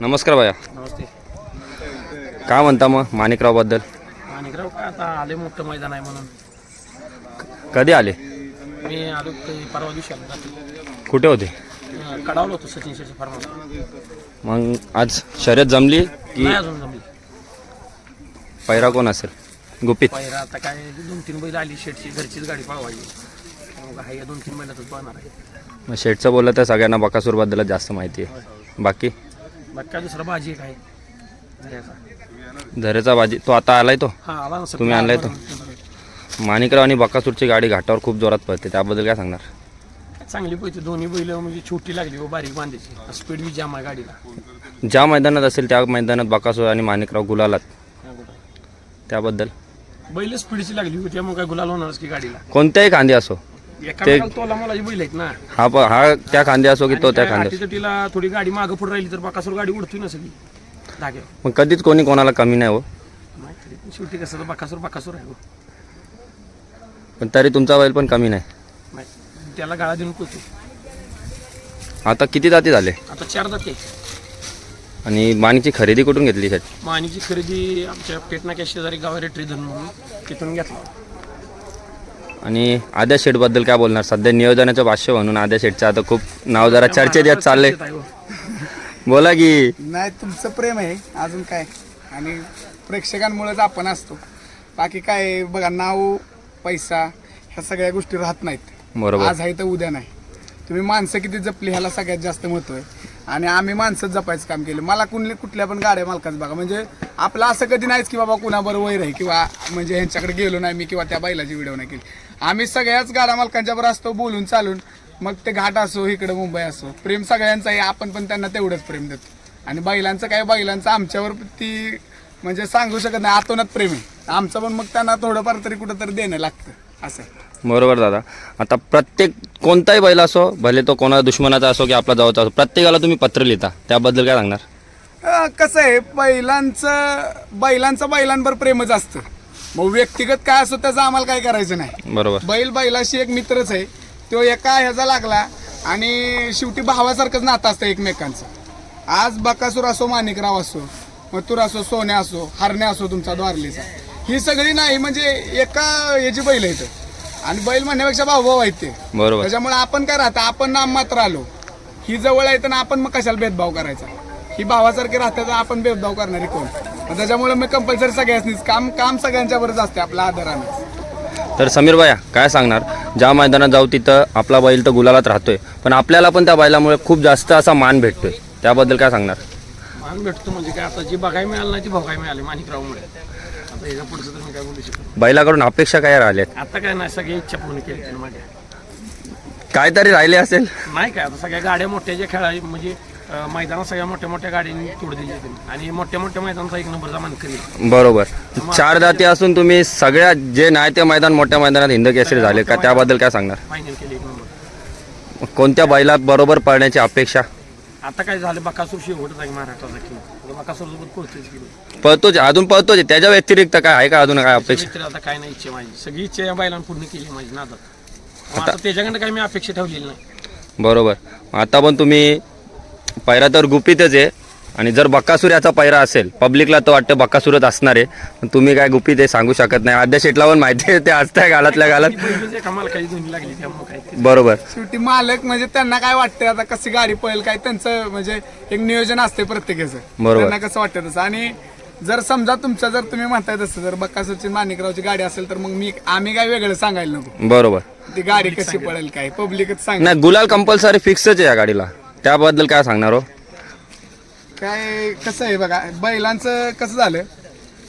नमस्कार भैया. नमस्ते. काय म्हणता मग माणिकरावबद्दल? माणिकराव काय आता आले मोठं मैदान आहे म्हणून. कधी आले? मी आलो परवा दिवशी आलो रात्री. कुठे होते? अं, कडावलं होतं सचिन शेटच्या फार्म मग आज शर्यत जमली की नाही अजून जमली. पैरा कोण असेल? गुपित. पहिला आता काय दोन तीन बैल आली शेटची घरचीच गाडी पळवायची. मग हा या दोन तीन बैलातच पळणार आहे. मग शेठचं बोललं तर सगळ्यांना बकासूरबद्दलच जास्त माहिती आहे. बाकी? बाकी दुसरा भाजी एक आहे. झऱ्याचा. बाजी तो आता आलाय तो? हा आला ना तुम्ही आणलाय तो? माणिकराव आणि बकासूरची गाडी घाटावर खूप जोरात पळते. त्याबद्दल काय सांगणार? चांगली पैसे दोन्ही बैल म्हणजे छोटी लागली व बारीक बांधायची. स्पीड बी जाम आहे गाडीला. ज्या मैदानात असेल त्या मैदानात बकासूर आणि माणिकराव गुलालात. त्याबद्दल? बैल स्पीडची लागली होती त्यामुळे काय गुलाल होणारच की गाडीला. कोणत्याही खांदी असो. ते- वेळेला तोला मला बैल आहेत ना. हा प हा त्या खांदी असो की तो त्या खांदी असो. तिला थोडी गाडी मागं पुढे राहिली तर बाकासूर गाडी उडतोय ना सगळी. धागे. मग कधीच कोणी कोणाला कमी नाही हो. नाही शेवटी कसं बाकासूर बाकासूर आहे हो. पण तरी तुमचा बैल पण कमी नाही. त्याला गाळा देऊन पोचतो आता किती जाती झाले? आता चार जाते आणि माणिकची खरेदी कुठून घेतली? शेठ मानीची खरेदी आमच्या पेटनाक्या शेजारी गावा रेटरी धन म्हणून तिथून घेतला. आणि आद्या शेठबद्दल काय बोलणार? सध्या नियोजनाचं भाष्य म्हणून आद्या शेठचं आता खूप नाव जरा चर्चेत येत चाललंय. हो. बोला की. नाही तुमचं प्रेम आहे अजून काय? आणि प्रेक्षकांमुळेच आपण असतो. बाकी काय आहे, बघा नाव पैसा ह्या सगळ्या गोष्टी राहत नाहीत. बरोबर. आज आहे तर उद्या नाही. तुम्ही माणसं किती जपली ह्याला सगळ्यात जास्त महत्त्व आहे. आणि आम्ही माणसंच जपायचं काम केलं. मला कुठली कुठल्या पण गाड्या मालकाचं बघा. म्हणजे आपलं असं कधी नाहीच की बाबा कुणाबरोबर वैर आहे किंवा म्हणजे ह्यांच्याकडे गेलो नाही मी किंवा त्या बैलाची व्हिडिओ नाही केली. आम्ही सगळ्याच गाड्या मालकांच्या बरोबर असतो बोलून चालून. मग ते घाट असो इकडे मुंबई असो प्रेम सगळ्यांचं आहे आपण पण त्यांना तेवढंच प्रेम देतो. आणि बैलांचं काय बैलांचं आमच्यावर ती म्हणजे सांगू शकत नाही आतोनात प्रेम आहे. आमचं पण मग त्यांना थोडंफार तरी कुठं देणं लागतं असं. बरोबर दादा. आता प्रत्येक कोणताही बैल असो भले तो कोणा दुश्मनाचा असो की आपला जवळचा असो प्रत्येकाला तुम्ही पत्र लिहिता. त्याबद्दल काय सांगणार? कसं आहे बैलांचं बैलांचं बैलांवर प्रेमच असतं. मग व्यक्तिगत काय असो त्याचं आम्हाला काय करायचं नाही. बरोबर. बैल बैलाशी एक मित्रच आहे. तो एका ह्याचा लागला आणि शेवटी भावासारखंच नातं असतं एकमेकांचं. आज बकासूर असो माणिकराव असो मथुर असो सोन्या असो हरण्या असो तुमचा द्वारलीचा. ही सगळी नाही म्हणजे एका याची बैल आहेत. आणि बैल म्हणण्यापेक्षा भाऊ भाऊ आहेत ते. बरोबर. त्याच्यामुळे आपण काय राहतं आपण नाम मात्र आलो. ही जवळ आहे तर आपण मग कशाला भेदभाव करायचा? ही भावासारखे राहतात तर आपण भेदभाव करणारी कोण? त्याच्यामुळे मी कंपल्सरी सगळ्यांनीच काम काम सगळ्यांच्या बरंच असते आपल्या आधाराने. तर समीर भाया काय सांगणार? ज्या मैदानात जाऊ तिथं आपला बैल तर गुलालात राहतोय. पण आपल्याला पण त्या बैलामुळे खूप जास्त असा मान भेटतोय. त्याबद्दल काय सांगणार? मान भेटतो म्हणजे काय? आता जी बघायला मिळालं नाही ती बघायला मिळाली माणिकरावमुळे. आता याच्या पुढचं तर मी काय बोलू शकतो बैलाकडून अपेक्षा काय राहिल्यात? आता काय नाही सगळी इच्छा पूर्ण केली त्याने माझ्या काहीतरी राहिले असेल? नाही काय आता सगळ्या गाड्या मोठ्या ज्या खेळा म्हणजे मैदानात सगळ्या मोठ्या मोठ्या गाड्यांनी तोड दिली आणि मोठ्या मोठ्या मैदानाचा एक नंबरचा मान करेल बरोबर. चार जाती असून तुम्ही सगळ्या जे नाही ते मैदान मोठ्या मैदानात हिंद केसरी झाले का? त्याबद्दल काय सांगणार? फायनल केली एक नंबर. कोणत्या बैला बरोबर पळण्याची अपेक्षा? आता काय झालं बकासूर शेवटच आहे महाराष्ट्राचा किंवा बकासूर सोबत पोहोचतेच की पळतोच अजून पळतोच. त्याच्या व्यतिरिक्त काय आहे का अजून काय अपेक्षा? मित्र आता काय नाही इच्छा माझी. सगळी इच्छा या बैलांना पूर्ण केली माझी नादात. मग आता त्याच्याकडे काय मी अपेक्षा ठेवलेली नाही. बरोबर. आता पण तुम्ही पैरा तर गुपितच आहे. आणि जर बक्कासूर याचा पैरा असेल पब्लिकला तर वाटतं बक्कासूरच असणार आहे. पण तुम्ही काय गुपित आहे सांगू शकत नाही. आद्या शेटला पण माहिती आहे ते असताय गालातल्या गालात ते- बरोबर. शेवटी मालक म्हणजे त्यांना काय वाटतं आता कशी गाडी पळेल काय त्यांचं म्हणजे एक नियोजन असते प्रत्येकाचं. बरोबर. त्यांना कसं वाटतं तसं. आणि जर समजा तुमचं जर तुम्ही म्हणताय तसं जर बक्कासूरची माणिकरावची गाडी असेल तर मग मी आम्ही काय वेगळं सांगायला नको. बरोबर. ती गाडी कशी पळेल काय पब्लिकच सांग. नाही गुलाल कंपल्सरी फिक्सच आहे या गाडीला. त्याबद्दल काय सांगणार हो? काय कसं आहे बघा बैलांचं कसं झालं?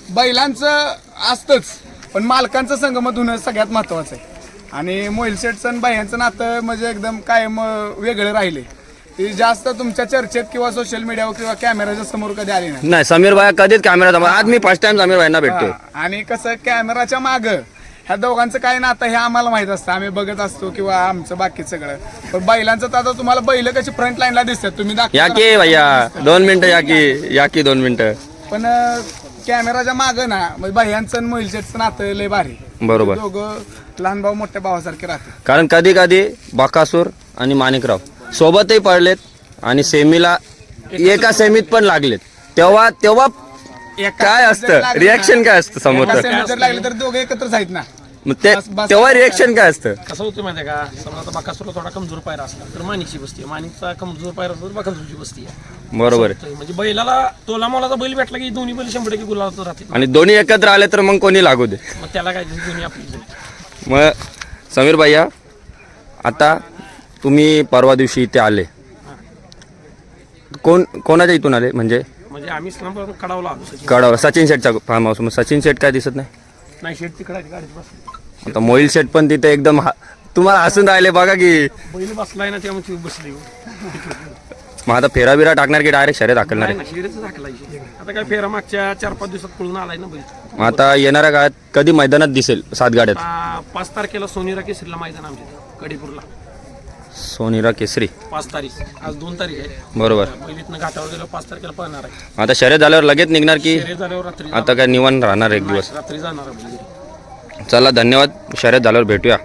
बैलांचं असतंच पण मालकांचं संगमत होणं सगळ्यात महत्वाचं आहे. आणि मोहिल शेठचं आणि बाह्यांचं नातं म्हणजे एकदम कायम वेगळं राहिले ते जास्त तुमच्या चर्चेत किंवा सोशल मीडियावर किंवा कॅमेराच्या समोर कधी आले नाही. नाही समीर भाई कधीच कॅमेरा आज मी फर्स्ट टाइम समीर भाईंना भेटतोय. हा, आणि कसं कॅमेराच्या माग ह्या दोघांचं काय नातं हे आम्हाला माहीत असतं. आम्ही बघत असतो किंवा आमचं बाकी सगळं. पण बैलांचं तर आता तुम्हाला बैल कशी फ्रंट लाईनला दिसतात. तुम्ही या की भैया दोन मिनिटं या की या की दोन मिनिटं. पण अं, कॅमेराच्या माग ना म्हणजे बाह्यांचं आणि नातं लय भारी. बरोबर. दोघं लहान भाऊ मोठ्या भावासारखे राहतात. कारण कधी कधी बकासूर आणि माणिकराव सोबतही पडलेत आणि सेमीला एका सेमीत पण लागलेत. तेव्हा तेव्हा काय असतं? रिॲक्शन काय असतं समोरचं? सेमी जर लागले तर दोघे एकत्रच आहेत ना. मग ते तेव्हा रिॲक्शन काय असतं? कसं होतं माहिती आहे का? समजा आता बाकासुरला थोडा कमजोर पायरा असला तर मानिकची बसते मानिकचा कमजोर पायरा असला तर बाकासुरची बसते बरोबर आहे. म्हणजे बैलाला तोला मोलाचा बैल भेटला की दोन्ही बैल शंभर टक्के गुलाबात राहते आणि दोन्ही एकत्र आले तर मग कोणी लागू दे? मग त्याला काय त्याची दोन्ही आपली. मग समीर भैया आता तुम्ही परवा दिवशी इथे आले. कोण कोणाच्या इथून आले? म्हणजे म्हणजे आम्ही इस्लामपूर कडावला आलो. सचिन कडाव सचिन शेटचा फार्म हाऊस मग सचिन शेट काय दिसत नाही? नाही शेट तिकडे गाडीत बसली. आता मोहिल शेट पण तिथे एकदम हा- तुम्हाला हसून राहिले बघा की. बैल बसलाय ना त्यामुळे ती बसली मग आता फेरा बिरा टाकणार की डायरेक्ट शर्यत दाखलणार नाही आहे ना शिरेच दाखलायची आता काय फेरा मागच्या चार पाच दिवसात पळून आलाय ना बैल. मग आता येणाऱ्या काळात कधी मैदानात दिसेल सात गाड्यात? पाच तारखेला सोनीरा केसरीला मैदान आमच्या इथं, कडेपूरला. सोनीरा केसरी. पाच तारीख. आज दोन तारीख आहे. बरोबर. बैलीतनं घाटावर गेलो पाच तारखेला पळणार आहे. आता शर्यत झाल्यावर लगेच निघणार की शर्यत झाल्यावर रात्री आता काय निवांत राहणार एक दिवस? रात्री जाणार आहे. चला धन्यवाद. शर्यत झाल्यावर भेटूया.